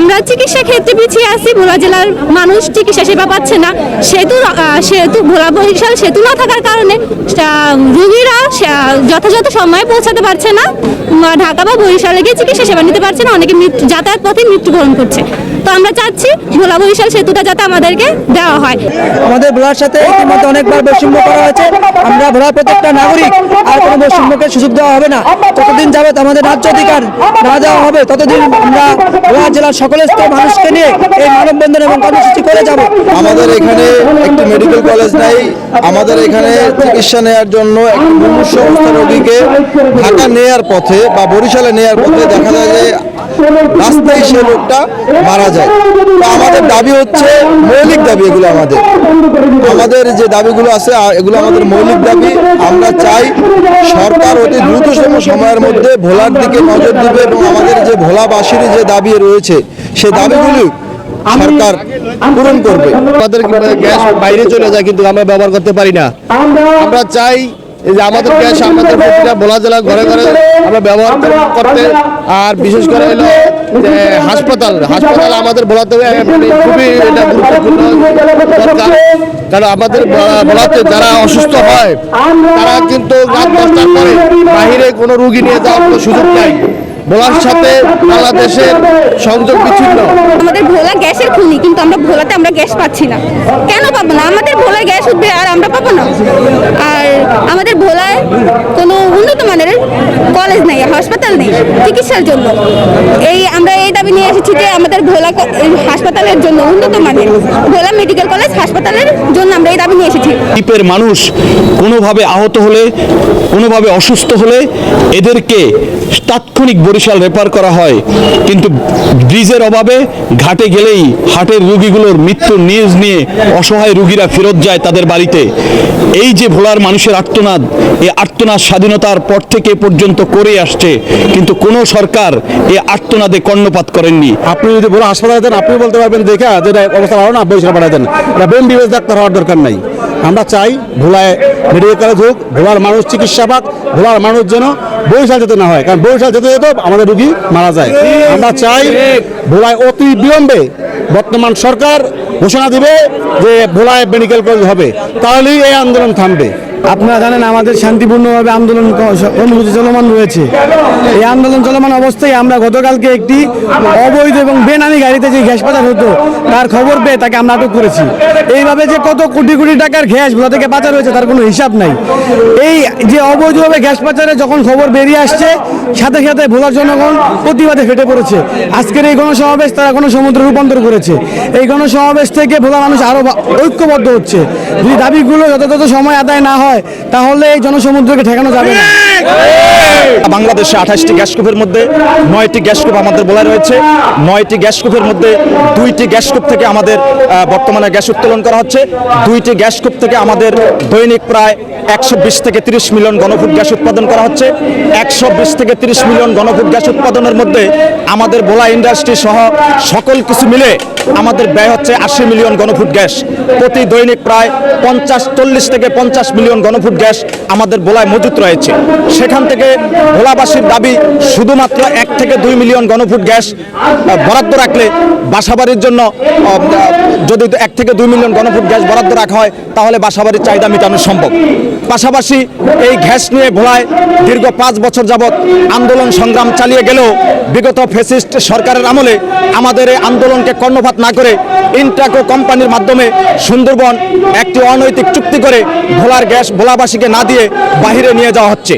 আমরা চিকিৎসা ক্ষেত্রে পিছিয়ে আছি, ভোলা জেলার মানুষ চিকিৎসা সেবা পাচ্ছে না। সেতু সেতু, ভোলা বরিশাল সেতু না থাকার কারণে যথাযথ সময়ে পৌঁছাতে পারছে না। ঢাকা বা বরিশালে গিয়ে চিকিৎসা সেবা নিতে পারছে না অনেকে মৃত্যু যাতায়াত পথে মৃত্যুবরণ করছে। তো আমরা চাচ্ছি ভোলা বরিশাল সেতুটা যাতে আমাদেরকে দেওয়া হয়। আমাদের ভোলার সাথে ইতিমধ্যে অনেকবার বৈষম্য করা হয়েছে। আমরা ভোলার প্রত্যেকটা নাগরিক আর কোনো বৈষম্যকে সুযোগ দেওয়া হবে না। যতদিন যাবে আমাদের রাজ্য অধিকার না দেওয়া হবে ততদিন আমরা ভোলা জেলার সকল স্তর মানুষকে নিয়ে এই মানববন্ধন এবং কর্মসূচি করে যাব। আমাদের এখানে একটি মেডিকেল কলেজ নাই। আমাদের এখানে চিকিৎসা নেওয়ার জন্য একটি মুমূর্ষ অবস্থা রোগীকে ঢাকা নেয়ার পথে বা বরিশালে নেয়ার পথে দেখা যায় যে রাস্তায় সে লোকটা মারা যায়। তো আমাদের দাবি হচ্ছে মৌলিক দাবি এগুলো আমাদের। আমাদের যে দাবিগুলো আছে এগুলো আমাদের মৌলিক দাবি। আমরা চাই সরকার অতি দ্রুততম সময়ের মধ্যে ভোলার দিকে নজর দিবে এবং আমাদের যে ভোলাবাসীর যে দাবি রয়েছে সেই দাবিগুলি সরকার পূরণ করবে। আমাদের গ্যাস বাইরে চলে যায় কিন্তু আমরা ব্যবহার করতে পারি না। আমরা চাই এই যে আমাদের গ্যাস আমাদের প্রতিটা ভোলা জেলা ঘরে ঘরে আমরা ব্যবহার করতে আর বিশেষ করে হলো যে হাসপাতাল হাসপাতাল আমাদের বলাতে মানে খুবই এটা গুরুত্বপূর্ণ দরকার। কারণ আমাদের বলাতে যারা অসুস্থ হয় তারা কিন্তু রাত দশটার পরে বাহিরে কোনো রুগী নিয়ে যাওয়ার কোনো সুযোগ নাই। ভোলার সাথে বাংলাদেশের সংযোগ বিচ্ছিন্ন। আমাদের ভোলা গ্যাসের খুনি কিন্তু আমরা ভোলাতে আমরা গ্যাস পাচ্ছি না। কেন পাবো না? আমাদের ভোলায় গ্যাস উঠবে আর আমরা পাবো না। আর আমাদের ভোলায় কোনো উন্নত মানের কলেজ নেই হাসপাতাল নেই চিকিৎসার জন্য। এই আমরা এই দাবি নিয়ে এসেছি যে আমাদের ভোলা হাসপাতালের জন্য উন্নত মানের ভোলা মেডিকেল কলেজ হাসপাতালের জন্য আমরা এই দাবি নিয়ে এসেছি। দ্বীপের মানুষ কোনোভাবে আহত হলে কোনোভাবে অসুস্থ হলে এদেরকে তাৎক্ষণিক বরিশাল রেফার করা হয়। কিন্তু ব্রিজের অভাবে ঘাটে গেলেই হাটের রুগীগুলোর মৃত্যুর নিউজ নিয়ে অসহায় রুগীরা ফেরত যায় তাদের বাড়িতে। এই যে ভোলার মানুষের আর্তনাদ এই আর্তনাদ স্বাধীনতার পর থেকে পর্যন্ত করে আসছে, কিন্তু কোনো সরকার এই আর্তনাদে কর্ণপাত করেননি। আপনি যদি বলো হাসপাতালে দেন আপনি বলতে পারবেন, দেখা যে এটা অবস্থা ভালো না, বরিশাল বেন বিবেচ ডাক্তার হওয়ার দরকার নাই। আমরা চাই ভোলায় মেডিকেল কলেজ হোক, ভোলার মানুষ চিকিৎসা পাক, ভোলার মানুষ যেন বরিশাল যেতে না হয়। কারণ বরিশাল যেতে যেত আমাদের রুগী মারা যায়। আমরা চাই ভোলায় অতি বিলম্বে বর্তমান সরকার ঘোষণা দিবে যে ভোলায় মেডিকেল কলেজ হবে। তাহলেই এই আন্দোলন থামবে। আপনারা জানেন আমাদের শান্তিপূর্ণভাবে আন্দোলন কর্মসূচি চলমান রয়েছে। এই আন্দোলন চলমান অবস্থায় আমরা গতকালকে একটি অবৈধ এবং বেনামি গাড়িতে যে গ্যাস পাচার হতো, তার খবর পেয়ে তাকে আমরা আটক করেছি। এইভাবে যে কত কোটি কোটি টাকার গ্যাস ভোলা থেকে পাচার হয়েছে, তার কোনো হিসাব নাই। এই যে অবৈধভাবে গ্যাস পাচারে যখন খবর বেরিয়ে আসছে, সাথে সাথে ভোলার জনগণ প্রতিবাদে ফেটে পড়েছে। আজকের এই গণসমাবেশ তারা গণসমুদ্রে রূপান্তর করেছে। এই গণসমাবেশ থেকে ভোলা মানুষ আরও ঐক্যবদ্ধ হচ্ছে। যদি দাবিগুলো যথাযথ সময় আদায় না হয় তাহলে এই জনসমুদ্রকে ঠেকানো যাবে না। বাংলাদেশে আঠাশটি গ্যাসকূপের মধ্যে নয়টি গ্যাসকূপ আমাদের বলা রয়েছে। নয়টি গ্যাসকূপের মধ্যে দুইটি গ্যাসকূপ থেকে আমাদের বর্তমানে গ্যাস উত্তোলন করা হচ্ছে। দুইটি গ্যাসকূপ থেকে আমাদের দৈনিক প্রায় একশো বিশ থেকে তিরিশ মিলিয়ন ঘনফুট গ্যাস উৎপাদন করা হচ্ছে। একশো বিশ থেকে তিরিশ মিলিয়ন ঘনফুট গ্যাস উৎপাদনের মধ্যে আমাদের বোলা ইন্ডাস্ট্রি সহ সকল কিছু মিলে আমাদের ব্যয় হচ্ছে আশি মিলিয়ন ঘনফুট গ্যাস। প্রতি দৈনিক প্রায় পঞ্চাশ, চল্লিশ থেকে পঞ্চাশ মিলিয়ন ঘনফুট গ্যাস আমাদের বোলায় মজুত রয়েছে। সেখান থেকে ভোলাবাসীর দাবি, শুধুমাত্র এক থেকে দুই মিলিয়ন ঘনফুট গ্যাস বরাদ্দ রাখলে বাসাবাড়ির জন্য যদি এক থেকে দুই মিলিয়ন ঘনফুট গ্যাস বরাদ্দ রাখা হয়, তাহলে বাসাবাড়ির চাহিদা মেটানো সম্ভব। পাশাপাশি এই ঘ্যাস নিয়ে ভোলায় দীর্ঘ পাঁচ বছর যাবৎ আন্দোলন সংগ্রাম চালিয়ে গেলেও বিগত ফেসিস্ট সরকারের আমলে আমাদের এই আন্দোলনকে কর্ণপাত না করে ইন্টাকো কোম্পানির মাধ্যমে সুন্দরবন একটি অনৈতিক চুক্তি করে ভোলার গ্যাস ভোলাবাসীকে না দিয়ে বাহিরে নিয়ে যাওয়া হচ্ছে।